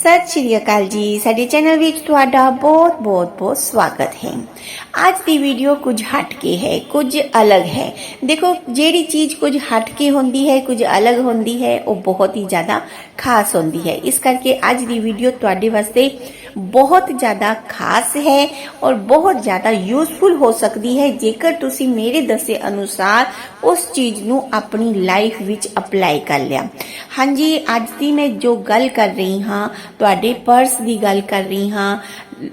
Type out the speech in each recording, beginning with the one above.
ਸਤਿ ਸ਼੍ਰੀ ਅਕਾਲ ਜੀ। ਸਾਡੇ ਚੈਨਲ ਵਿੱਚ ਤੁਹਾਡਾ ਬਹੁਤ ਬਹੁਤ ਬਹੁਤ ਸਵਾਗਤ ਹੈ। ਅੱਜ ਦੀ ਵੀਡੀਓ ਕੁਝ ਹਟ ਕੇ ਹੈ ਕੁਝ ਅਲੱਗ ਹੈ ਦੇਖੋ ਜਿਹੜੀ ਚੀਜ਼ ਕੁਝ ਹਟ ਕੇ ਹੁੰਦੀ ਹੈ ਕੁਝ ਅਲੱਗ ਹੁੰਦੀ ਹੈ ਉਹ ਬਹੁਤ ਹੀ ਜ਼ਿਆਦਾ ਖਾਸ ਹੁੰਦੀ ਹੈ ਇਸ ਕਰਕੇ ਅੱਜ ਦੀ ਵੀਡੀਓ ਤੁਹਾਡੇ ਵਾਸਤੇ ਬਹੁਤ ਜ਼ਿਆਦਾ ਖਾਸ ਹੈ ਔਰ ਬਹੁਤ ਜ਼ਿਆਦਾ ਯੂਸਫੁਲ ਹੋ ਸਕਦੀ ਹੈ ਜੇਕਰ ਤੁਸੀਂ ਮੇਰੇ ਦੱਸੇ ਅਨੁਸਾਰ ਉਸ ਚੀਜ਼ ਨੂੰ ਆਪਣੀ ਲਾਈਫ ਵਿੱਚ ਅਪਲਾਈ ਕਰ ਲਿਆ ਹਾਂਜੀ ਅੱਜ ਦੀ ਮੈਂ ਜੋ ਗੱਲ ਕਰ ਰਹੀ ਹਾਂ ਤੁਹਾਡੇ ਪਰਸ ਦੀ ਗੱਲ ਕਰ ਰਹੀ ਹਾਂ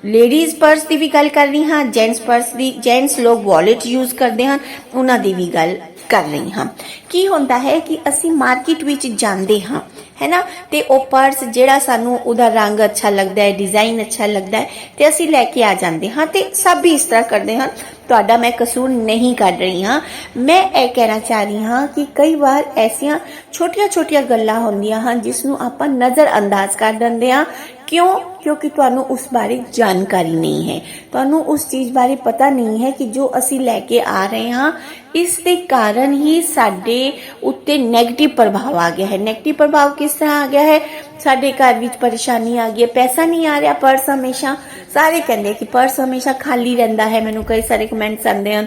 ਲੇਡੀਜ਼ ਪਰਸ ਦੀ ਵੀ ਗੱਲ ਕਰ ਰਹੀ ਹਾਂ ਜੈਂਟਸ ਪਰਸ ਦੀ ਜੈਂਟਸ ਲੋਕ ਵਾਲਟ ਯੂਜ਼ ਕਰਦੇ ਹਨ ਉਹਨਾਂ ਦੀ ਵੀ ਗੱਲ ਕਰ ਰਹੀ ਹਾਂ। ਕੀ ਹੁੰਦਾ ਹੈ ਕਿ ਅਸੀਂ ਮਾਰਕੀਟ ਵਿੱਚ ਜਾਂਦੇ ਹਾਂ, ਹੈ ਨਾ? ਤੇ ਉਹ ਪਰਸ ਜਿਹੜਾ ਸਾਨੂੰ ਉਹਦਾ ਰੰਗ ਅੱਛਾ ਲੱਗਦਾ ਹੈ, ਡਿਜ਼ਾਈਨ ਅੱਛਾ ਲੱਗਦਾ ਹੈ, ਤੇ ਅਸੀਂ ਲੈ ਕੇ ਆ ਜਾਂਦੇ ਹਾਂ ਤੇ ਸਭ ਵੀ ਇਸ ਤਰ੍ਹਾਂ ਕਰਦੇ ਹਨ ਤੁਹਾਡਾ ਮੈਂ ਕਸੂਰ ਨਹੀਂ ਕੱਢ ਰਹੀ ਹਾਂ। ਮੈਂ ਇਹ ਕਹਿਣਾ ਚਾਹ ਰਹੀ ਹਾਂ ਕਿ ਕਈ ਵਾਰ ਐਸੀਆਂ ਛੋਟੀਆਂ-ਛੋਟੀਆਂ ਗੱਲਾਂ ਹੁੰਦੀਆਂ ਹਨ ਜਿਸ ਨੂੰ ਆਪਾਂ ਨਜ਼ਰ ਅੰਦਾਜ਼ ਕਰ ਦਿੰਦੇ ਹਾਂ। ਕਿਉਂ? ਕਿਉਂਕਿ ਤੁਹਾਨੂੰ ਉਸ ਬਾਰੇ ਜਾਣਕਾਰੀ ਨਹੀਂ ਹੈ। ਤੁਹਾਨੂੰ ਉਸ ਚੀਜ਼ ਬਾਰੇ ਪਤਾ ਨਹੀਂ ਹੈ ਕਿ ਜੋ ਅਸੀਂ ਲੈ ਕੇ ਆ ਰਹੇ ਹਾਂ, ਇਸ ਦੇ ਕਾਰਨ ਹੀ ਸਾਡੇ ਉੱਤੇ 네ਗੇਟਿਵ ਪ੍ਰਭਾਵ ਆ ਗਿਆ ਹੈ। 네ਗੇਟਿਵ ਪ੍ਰਭਾਵ ਕਿਸ ਤਰ੍ਹਾਂ ਆ ਗਿਆ ਹੈ? ਸਾਡੇ ਘਰ ਵਿੱਚ ਪਰੇਸ਼ਾਨੀ ਆ ਗਈ ਹੈ, ਪੈਸਾ ਨਹੀਂ ਆ ਰਿਹਾ ਪਰਸ ਹਮੇਸ਼ਾ। ਸਾਰੇ ਕਹਿੰਦੇ ਕਿ ਪਰਸ ਹਮੇਸ਼ਾ ਖਾਲੀ ਰਹਿੰਦਾ ਹੈ। ਮੈਨੂੰ ਕਈ ਸਾਰੇ ਕਮੈਂਟਸ ਆਉਂਦੇ ਹਨ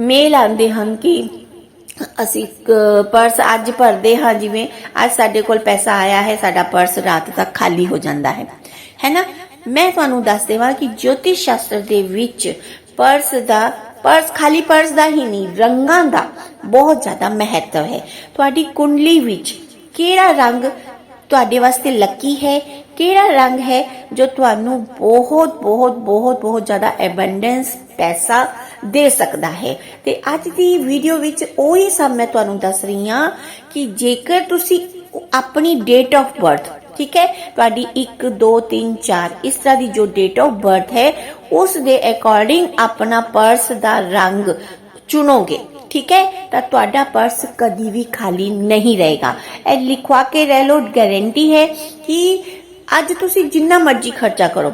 ਮੇਲ ਆਉਂਦੇ ਹਨ ਕਿ ਅਸੀਂ ਪਰਸ ਅੱਜ ਭਰਦੇ ਹਾਂ, ਜਿਵੇਂ ਅੱਜ ਸਾਡੇ ਕੋਲ ਪੈਸਾ ਆਇਆ ਹੈ, ਸਾਡਾ ਪਰਸ ਰਾਤ ਤੱਕ ਖਾਲੀ ਹੋ ਜਾਂਦਾ ਹੈ। ਹੈ ਮੈਂ ਤੁਹਾਨੂੰ ਦੱਸ ਦੇਵਾਂ ਕਿ ਜੋਤਿਸ਼ ਸ਼ਾਸਤਰ ਦੇ ਵਿੱਚ ਪਰਸ ਦਾ ਪਰਸ, ਖਾਲੀ ਪਰਸ ਦਾ ਹੀ ਨਹੀਂ, ਰੰਗਾਂ ਦਾ ਬਹੁਤ ਜ਼ਿਆਦਾ ਮਹੱਤਵ ਹੈ। ਤੁਹਾਡੀ ਕੁੰਡਲੀ ਵਿੱਚ ਕਿਹੜਾ ਰੰਗ ਤੁਹਾਡੇ ਵਾਸਤੇ ਲੱਕੀ ਹੈ? ਕਿਹੜਾ ਰੰਗ ਹੈ ਜੋ ਤੁਹਾਨੂੰ ਬਹੁਤ ਬਹੁਤ ਬਹੁਤ ਬਹੁਤ ਜ਼ਿਆਦਾ ਐਬੰਡੈਂਸ ਪੈਸਾ ਦੇ ਸਕਦਾ ਹੈ? ਤੇ ਅੱਜ ਦੀ ਵੀਡੀਓ ਵਿੱਚ ਉਹੀ ਸਭ ਮੈਂ ਤੁਹਾਨੂੰ ਦੱਸ ਰਹੀ ਹਾਂ ਕਿ ਜੇਕਰ ਤੁਸੀਂ ਆਪਣੀ ਡੇਟ ਆਫ ਬਰਥ ਠੀਕ ਹੈ? ਤੁਹਾਡੀ 1 2 3 4 ਇਸ ਤਰ੍ਹਾਂ ਦੀ ਜੋ ਡੇਟ ਆਫ ਬਰਥ ਹੈ, ਉਸ ਦੇ ਅਕੋਰਡਿੰਗ ਆਪਣਾ ਪਰਸ ਦਾ ਰੰਗ ਚੁਣੋਗੇ, ਠੀਕ ਹੈ? ਤਾਂ ਤੁਹਾਡਾ ਪਰਸ ਕਦੀ ਵੀ ਖਾਲੀ ਨਹੀਂ ਰਹੇਗਾ। ਇਹ ਲਿਖਵਾ ਕੇ ਰਹਿ ਲੋ ਗਾਰੰਟੀ ਹੈ ਕਿ ਅੱਜ ਤੁਸੀਂ ਜਿੰਨਾ ਮਰਜ਼ੀ ਖਰਚਾ ਕਰੋ।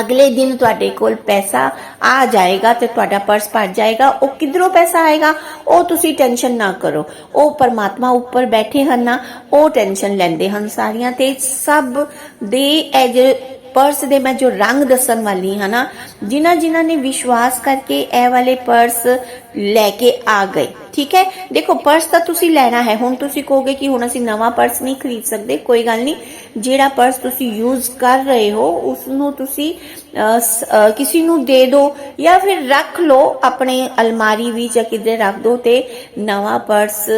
ਅਗਲੇ ਦਿਨ ਤੁਹਾਡੇ ਕੋਲ ਪੈਸਾ ਆ ਜਾਏਗਾ ਤੇ ਤੁਹਾਡਾ ਪਰਸ ਭਰ ਜਾਏਗਾ। ਉਹ ਕਿਧਰੋਂ ਪੈਸਾ ਆਏਗਾ? ਉਹ ਤੁਸੀਂ ਟੈਨਸ਼ਨ ਨਾ ਕਰੋ। ਉਹ ਪਰਮਾਤਮਾ ਉੱਪਰ ਬੈਠੇ ਹਨ ਨਾ, ਉਹ ਟੈਨਸ਼ਨ ਲੈਂਦੇ ਹਨ ਸਾਰੀਆਂ ਤੇ ਸਭ ਦੇ ਇਹ ਪਰਸ ਦੇ ਮੈਂ ਜੋ ਰੰਗ ਦੱਸਣ ਵਾਲੀ ਹਾਂ ਨਾ, ਜਿਨ੍ਹਾਂ ਜਿਨ੍ਹਾਂ ਨੇ ਵਿਸ਼ਵਾਸ ਕਰਕੇ ਇਹ ਵਾਲੇ ਪਰਸ ਲੈ ਕੇ ਆ ਗਏ। ਠੀਕ ਹੈ? ਦੇਖੋ ਪਰਸ ਤਾਂ ਤੁਸੀਂ ਲੈਣਾ ਹੈ। ਹੁਣ ਤੁਸੀਂ ਕਹੋਗੇ ਕਿ ਹੁਣ ਅਸੀਂ ਨਵਾਂ ਪਰਸ ਨਹੀਂ ਖਰੀਦ ਸਕਦੇ। ਕੋਈ ਗੱਲ ਨਹੀਂ। ਜਿਹੜਾ ਪਰਸ ਤੁਸੀਂ ਯੂਜ਼ ਕਰ ਰਹੇ ਹੋ ਉਸ ਨੂੰ ਤੁਸੀਂ ਕਿਸੇ ਨੂੰ ਦੇ ਦਿਓ ਜਾਂ ਫਿਰ ਰੱਖ ਲਓ ਆਪਣੇ ਅਲਮਾਰੀ ਵਿੱਚ ਜਾਂ ਕਿਧਰੇ ਰੱਖ ਦਿਓ ਤੇ ਨਵਾਂ ਪਰਸ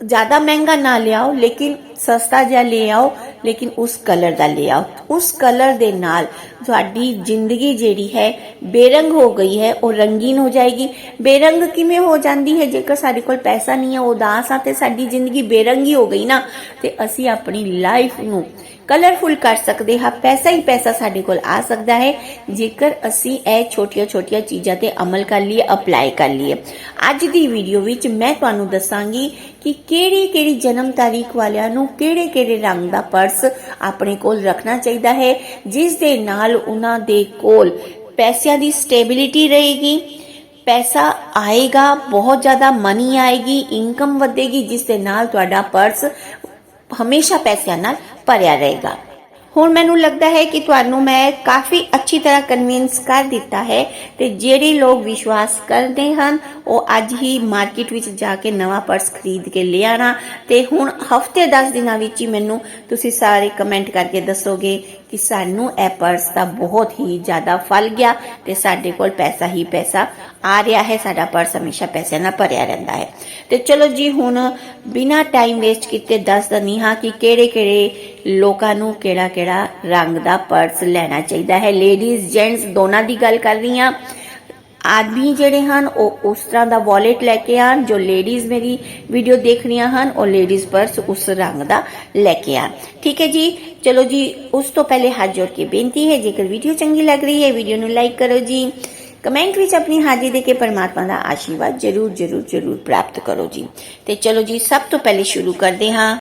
ਜ਼ਿਆਦਾ ਮਹਿੰਗਾ ਨਾ ਲਿਆਓ, ਲੇਕਿਨ ਸਸਤਾ ਜਿਹਾ ਲੈ ਆਓ, ਲੇਕਿਨ ਉਸ ਕਲਰ ਦਾ ਲੈ ਆਓ। ਉਸ ਕਲਰ ਦੇ ਨਾਲ ਤੁਹਾਡੀ ਜ਼ਿੰਦਗੀ ਜਿਹੜੀ ਹੈ ਬੇਰੰਗ ਹੋ ਗਈ ਹੈ, ਉਹ ਰੰਗੀਨ ਹੋ ਜਾਏਗੀ। ਬੇਰੰਗ ਕਿਵੇਂ ਹੋ ਜਾਂਦੀ ਹੈ? ਜੇਕਰ ਸਾਡੇ ਕੋਲ ਪੈਸਾ ਨਹੀਂ ਹੈ, ਉਦਾਸ ਆ ਤੇ ਸਾਡੀ ਜ਼ਿੰਦਗੀ ਬੇਰੰਗੀ ਹੋ ਗਈ ਨਾ, ਤੇ ਅਸੀਂ ਆਪਣੀ ਲਾਈਫ ਨੂੰ ਕਲਰਫੁਲ ਕਰ ਸਕਦੇ ਹਾਂ। ਪੈਸਾ ਹੀ ਪੈਸਾ ਸਾਡੇ ਕੋਲ ਆ ਸਕਦਾ ਹੈ। ਜੇਕਰ ਅਸੀਂ ਇਹ ਛੋਟੀਆਂ-ਛੋਟੀਆਂ ਚੀਜ਼ਾਂ ਤੇ ਅਮਲ ਕਰ ਲਈਏ ਅਪਲਾਈ ਕਰ ਲਈਏ। ਅੱਜ ਦੀ ਵੀਡੀਓ ਵਿੱਚ ਮੈਂ ਤੁਹਾਨੂੰ ਦੱਸਾਂਗੀ ਕਿ ਕਿਹੜੀ-ਕਿਹੜੀ ਜਨਮ ਤਾਰੀਖ ਵਾਲਿਆਂ ਨੂੰ ਕਿਹੜੇ-ਕਿਹੜੇ ਰੰਗ ਦਾ ਪਰਸ ਆਪਣੇ ਕੋਲ ਰੱਖਣਾ ਚਾਹੀਦਾ ਹੈ, ਜਿਸ ਦੇ ਨਾਲ ਉਹਨਾਂ ਦੇ ਕੋਲ ਪੈਸਿਆਂ ਦੀ ਸਟੇਬਿਲਿਟੀ ਰਹੇਗੀ, ਪੈਸਾ ਆਏਗਾ, ਬਹੁਤ ਜ਼ਿਆਦਾ ਮਨੀ ਆਏਗੀ ਇਨਕਮ ਵਧੇਗੀ, ਜਿਸ ਦੇ ਨਾਲ ਤੁਹਾਡਾ ਪਰਸ ਹਮੇਸ਼ਾ ਪੈਸਿਆਂ ਨਾਲ ਭਰਿਆ ਰਹੇਗਾ। ਹੁਣ ਮੈਨੂੰ ਲੱਗਦਾ ਹੈ ਕਿ ਤੁਹਾਨੂੰ ਮੈਂ ਕਾਫੀ ਅੱਛੀ ਤਰ੍ਹਾਂ ਕਨਵਿੰਸ ਕਰ ਦਿੱਤਾ ਹੈ ਤੇ ਜਿਹੜੇ ਲੋਕ ਵਿਸ਼ਵਾਸ ਕਰਦੇ ਹਨ, ਉਹ ਅੱਜ ਹੀ ਮਾਰਕੀਟ ਵਿੱਚ ਜਾ ਕੇ ਨਵਾਂ ਪਰਸ ਖਰੀਦ ਕੇ ਲੈ ਆਣਾ। ਤੇ ਹੁਣ ਹਫ਼ਤੇ 10 ਦਿਨਾਂ ਵਿੱਚ ਹੀ ਮੈਨੂੰ ਤੁਸੀਂ ਸਾਰੇ ਕਮੈਂਟ ਕਰਕੇ ਦੱਸੋਗੇ ਕਿ ਸਾਨੂੰ ਇਹ ਪਰਸ ਦਾ ਬਹੁਤ ਹੀ ਜ਼ਿਆਦਾ ਫਲ ਗਿਆ ਤੇ ਸਾਡੇ ਕੋਲ ਪੈਸਾ ਹੀ ਪੈਸਾ ਆ ਰਿਹਾ ਹੈ। ਸਾਡਾ ਪਰਸ ਹਮੇਸ਼ਾ ਪੈਸੇ ਨਾਲ ਭਰਿਆ ਰਹਿੰਦਾ ਹੈ। ਤੇ ਚਲੋ ਜੀ, ਹੁਣ ਬਿਨਾ ਟਾਈਮ ਵੇਸਟ ਕੀਤੇ ਦੱਸ ਦਨੀ ਹਾਂ ਕਿ ਕਿਹੜੇ ਕਿਹੜੇ ਲੋਕਾਂ ਨੂੰ ਕਿਹੜਾ ਕਿਹੜਾ ਰੰਗ ਦਾ ਪਰਸ ਲੈਣਾ ਚਾਹੀਦਾ ਹੈ। ਲੇਡੀਜ਼ ਜੈਂਟਸ ਦੋਨਾਂ ਦੀ ਗੱਲ ਕਰ ਰਹੀ ਹਾਂ। ਆਦਮੀ ਜਿਹੜੇ ਹਨ, ਉਹ ਉਸ ਤਰ੍ਹਾਂ ਦਾ ਵਾਲਟ ਲੈ ਕੇ ਆਣ ਜੋ ਲੇਡੀਜ਼ ਮੇਰੀ ਵੀਡੀਓ ਦੇਖ ਰਹੀਆਂ ਹਨ, ਉਹ ਲੇਡੀਜ਼ ਪਰਸ ਉਸ ਰੰਗ ਦਾ ਲੈ ਕੇ ਆਣ ਠੀਕ ਹੈ ਜੀ? ਚਲੋ ਜੀ, ਉਸ ਤੋਂ ਪਹਿਲੇ ਹੱਥ ਜੋੜ ਕੇ ਬੇਨਤੀ ਹੈ, ਜੇਕਰ ਵੀਡੀਓ ਚੰਗੀ ਲੱਗ ਰਹੀ ਹੈ ਵੀਡੀਓ ਨੂੰ ਲਾਈਕ ਕਰੋ ਜੀ। ਕਮੈਂਟ ਵਿੱਚ ਆਪਣੀ ਹਾਜ਼ਰੀ ਦੇ ਕੇ ਪਰਮਾਤਮਾ ਦਾ ਆਸ਼ੀਰਵਾਦ ਜਰੂਰ ਜਰੂਰ ਜਰੂਰ ਪ੍ਰਾਪਤ ਕਰੋ ਜੀ। ਤੇ ਚਲੋ ਜੀ, ਸਭ ਤੋਂ ਪਹਿਲੇ ਸ਼ੁਰੂ ਕਰਦੇ ਹਾਂ।